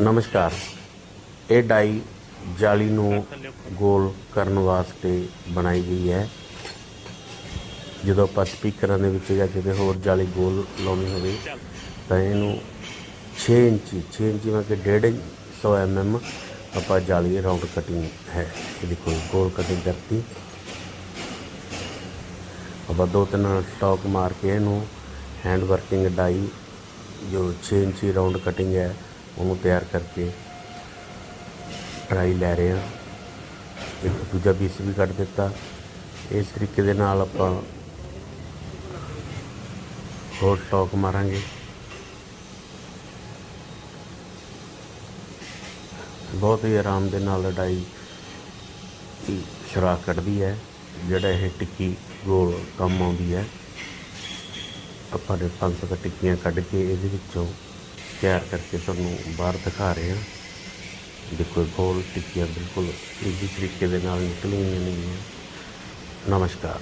ਨਮਸਕਾਰ। ਇਹ ਡਾਈ ਜਾਲੀ ਨੂੰ ਗੋਲ ਕਰਨ ਵਾਸਤੇ ਬਣਾਈ ਗਈ ਹੈ। ਜਦੋਂ ਆਪਾਂ ਸਪੀਕਰਾਂ ਦੇ ਵਿੱਚ ਜਾਂ ਕਿਤੇ ਹੋਰ ਜਾਲੀ ਗੋਲ ਲਾਉਣੀ ਹੋਵੇ, ਤਾਂ ਇਹਨੂੰ 6 ਇੰਚੀ 6 ਇੰਚੀ ਮੈਂ ਕਿ 1.5 100 mm ਆਪਾਂ ਜਾਲੀ ਰਾਉਂਡ ਕਟਿੰਗ ਹੈ। ਇਹ ਦੇਖੋ, ਗੋਲ ਕਟਿੰਗ ਕਰਤੀ। ਆਪਾਂ ਦੋ ਤਿੰਨ ਸਟਾਕ ਮਾਰ ਕੇ ਇਹਨੂੰ ਹੈਂਡ ਵਰਕਿੰਗ ਡਾਈ, ਜੋ 6 ਇੰਚੀ ਰਾਉਂਡ ਕਟਿੰਗ ਹੈ ਉਹਨੂੰ ਤਿਆਰ ਕਰਕੇ ਡਾਈ ਲੈ ਰਹੇ ਹਾਂ। ਇੱਕ ਦੂਜਾ ਪੀਸ ਵੀ ਕੱਢ ਦਿੱਤਾ। ਇਸ ਤਰੀਕੇ ਦੇ ਨਾਲ ਆਪਾਂ ਹੋਰ ਸਟਾਕ ਮਾਰਾਂਗੇ। ਬਹੁਤ ਹੀ ਆਰਾਮ ਦੇ ਨਾਲ ਲੜਾਈ ਦੀ ਕੱਢਦੀ ਹੈ। ਜਿਹੜਾ ਇਹ ਟਿੱਕੀ ਗੋਲ ਕੰਮ ਆਉਂਦੀ ਹੈ। ਆਪਾਂ ਨੇ 500 ਟਿੱਕੀਆਂ ਕੱਢ ਕੇ ਇਹਦੇ ਵਿੱਚੋਂ ਤਿਆਰ ਕਰਕੇ ਤੁਹਾਨੂੰ ਬਾਹਰ ਦਿਖਾ ਰਹੇ ਹਾਂ। ਦੇਖੋ ਗੋਲ ਟਿੱਕੀਆਂ ਬਿਲਕੁਲ ਇਜੀ ਤਰੀਕੇ ਦੇ ਨਾਲ ਨਿਕਲੀਆਂ ਨਹੀਂ ਹੈ ਨਮਸਕਾਰ।